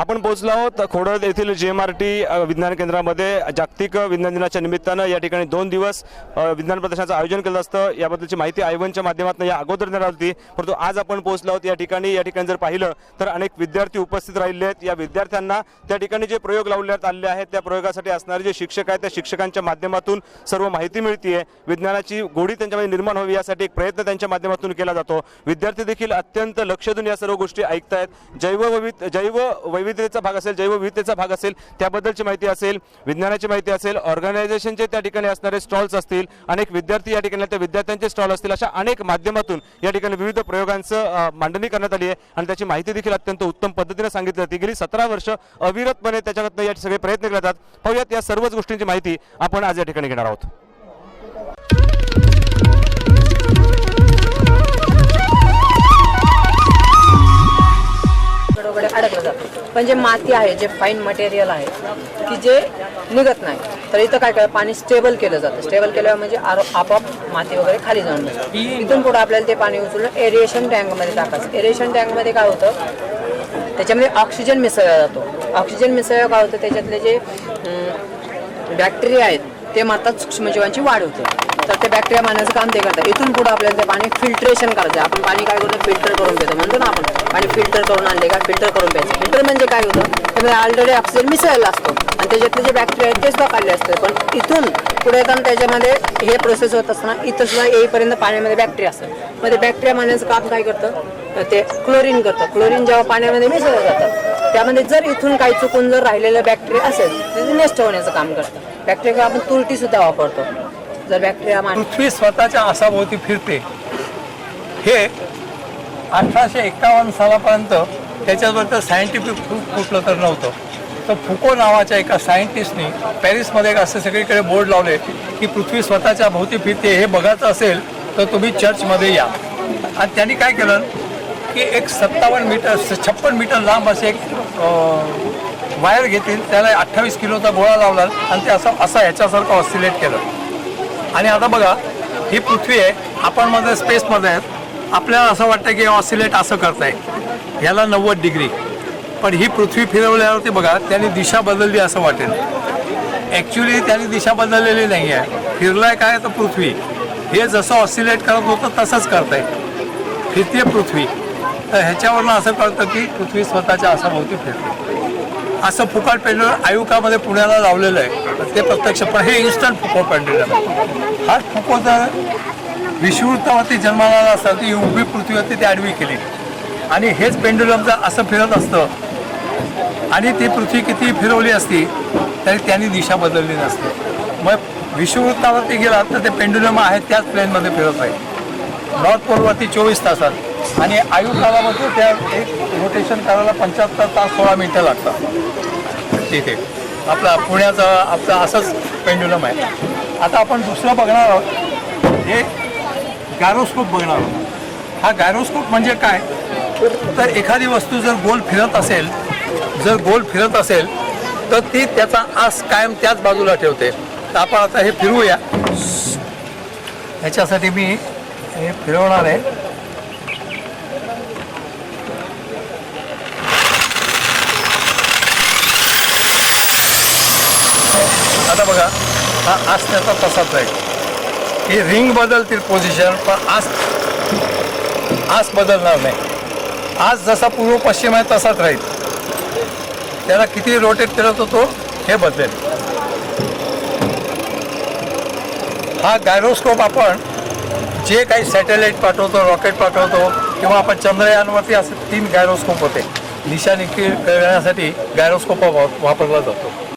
आपण पोहोचलो आहोत खोडद येथील जी एम आर टी विज्ञान केंद्रामध्ये. जागतिक विज्ञान दिनाच्या निमित्तानं या ठिकाणी दोन दिवस विज्ञान प्रदर्शनाचं आयोजन केलं असतं. याबद्दलची माहिती आयवनच्या माध्यमातून या अगोदर देणार होती. परंतु आज आपण पोहोचलो आहोत या ठिकाणी. या ठिकाणी जर पाहिलं तर अनेक विद्यार्थी उपस्थित राहिले आहेत. या विद्यार्थ्यांना त्या ठिकाणी जे प्रयोग लावण्यात आलेले आहेत त्या प्रयोगासाठी असणारे जे शिक्षक आहेत त्या शिक्षकांच्या माध्यमातून सर्व माहिती मिळते विज्ञानाची गोडी त्यांच्यामध्ये निर्माण व्हावी यासाठी एक प्रयत्न त्यांच्या माध्यमातून केला जातो. विद्यार्थी देखील अत्यंत लक्ष देऊन या सर्व गोष्टी ऐकतायत. जैव वैविध जैव विविधतेचा भाग असेल जैवविविधतेचा भाग असेल त्याबद्दलची माहिती असेल विज्ञानाची माहिती असेल ऑर्गनायझेशनचे त्या ठिकाणी असणारे स्टॉल्स असतील अनेक विद्यार्थी या ठिकाणी त्या विद्यार्थ्यांचे स्टॉल असतील अशा अनेक माध्यमातून या ठिकाणी विविध प्रयोगांचं मांडणी करण्यात आली आहे. आणि त्याची माहिती देखील अत्यंत उत्तम पद्धतीने सांगितली जाते. गेली सतरा वर्ष अविरतपणे त्याच्याकडनं या सगळे प्रयत्न केले जातात. पाहूयात या सर्वच गोष्टींची माहिती आपण आज या ठिकाणी घेणार आहोत. पण जे माती आहे जे फाईन मटेरियल आहे की जे निघत नाही. तर इथं काय काय पाणी स्टेबल केलं जातं. स्टेबल केल्यावर म्हणजे आरो- आपोआप माती वगैरे खाली जाऊन इथून पुढे आपल्याला ते पाणी उचलून एरिएशन टँकमध्ये टाकायचं. एरिएशन टँकमध्ये काय होतं? त्याच्यामध्ये ऑक्सिजन मिसळला जातो. ऑक्सिजन मिसळल्यावर काय होतं? त्याच्यातले जे बॅक्टेरिया आहेत ते मारतात सूक्ष्मजीवांची वाढ होते. तर ते बॅक्टेरिया मारण्याचं काम ते करतात. इथून पुढे आपल्याला ते पाणी फिल्ट्रेशन करायचं. आपण पाणी काय करतो? फिल्टर करून घेतो. म्हणतो ना आपण. पाणी फिल्टर करून आणले का? फिल्टर करून प्यायचं. फिल्टर म्हणजे काय होतं? त्यामध्ये ऑलरेडी ऑक्सिजन मिसळलेला असतो. आणि त्याच्यातले जे बॅक्टेरिया आहेत ते सुद्धा काढले असते. पण इथून पुढे येताना त्याच्यामध्ये हे प्रोसेस होत असताना इथं सुद्धा येईपर्यंत पाण्यामध्ये बॅक्टेरिया असतात. मग ते बॅक्टेरिया मारण्याचं काम काय करतं? ते क्लोरीन करतं. क्लोरीन जेव्हा पाण्यामध्ये मिसळलं जातं त्यामध्ये जर इथून काही चुकून जर राहिलेलं बॅक्टेरिया असेल तर ते नष्ट होण्याचं काम करतं. बॅक्टेरिया आपण तुरटी सुद्धा वापरतो. जर बॅक्टेरिया मान पृथ्वी स्वतःच्या आसाभोवती फिरते. हे अठराशे एकावन्न सालापर्यंत त्याच्याबद्दल सायंटिफिक प्रूफ कुठलं तर नव्हतं. तर फुको नावाच्या एका सायंटिस्टनी पॅरिसमध्ये एक असे सगळीकडे बोर्ड लावले की पृथ्वी स्वतःच्या भोवती फिरते. हे बघायचं असेल तर तुम्ही चर्चमध्ये या. आणि त्यांनी काय केलं? की एक सत्तावन्न मीटर छप्पन मीटर लांब असे एक वायर घेतील. त्याला अठ्ठावीस किलोचा गोळा लावला आणि ते असं असं ह्याच्यासारखं ऑसिलेट केलं. आणि आता बघा ही पृथ्वी आहे. आपण मध्ये स्पेसमध्ये आहेत. आपल्याला असं वाटतं की ऑसिलेट असं करताय. ह्याला नव्वद डिग्री पण ही पृथ्वी फिरवल्यावरती बघा त्यांनी दिशा बदलली असं वाटेल. ॲक्च्युली त्यांनी दिशा बदललेली नाही आहे फिरलाय काय तर पृथ्वी. हे जसं ऑसिलेट करत होतं तसंच करत आहे फिरते पृथ्वी. तर ह्याच्यावरनं असं कळतं की पृथ्वी स्वतःच्या आसाभोवती फिरते. असं फुकाट पेंडुलम आयुकामध्ये पुण्याला लावलेलं आहे. तर ते प्रत्यक्ष पण हे इन्स्टंट फुको पेंडुलम हाच फुको जर विषुवृत्तावरती जन्माला असतात ती उभी पृथ्वीवरती ती आडवी केली. आणि हेच पेंडुलम जर असं फिरत असतं आणि ती पृथ्वी किती फिरवली असती तरी त्यांनी दिशा बदलली नसते. मग विषुवृत्तावरती गेला तर ते पेंडुलम आहे त्याच प्लेनमध्ये फिरत आहे नॉर्थ पोलवरती चोवीस तासात. आणि आयु कालामध्ये त्या एक रोटेशन करायला पंच्याहत्तर तास सोळा मिनटं लागतात. तिथे आपला पुण्याचा आपला असंच पेंडुलम आहे. आता आपण दुसरं बघणार आहोत. हे गॅरोस्कोप बघणार आहोत. हा गॅरोस्कोप म्हणजे काय? तर एखादी वस्तू जर गोल फिरत असेल जर गोल फिरत असेल तर ती त्याचा आस कायम त्याच बाजूला ठेवते. तर आपण आता हे फिरवूया. ह्याच्यासाठी मी हे फिरवणार आहे. आता बघा हा आसण्याचा तसाच आहे. ही रिंग बदलतील पोझिशन पण आस आस बदलणार नाही. आज जसा पूर्व पश्चिम आहे तसाच राहील. त्याला किती रोटेट करत होतो हे बदलेल. हा गायरोस्कोप आपण जे काही सॅटेलाईट पाठवतो रॉकेट पाठवतो किंवा आपण चंद्रयानवरती असे तीन गायरोस्कोप होते. दिशा निश्चित करण्यासाठी गायरोस्कोप वापरला जातो.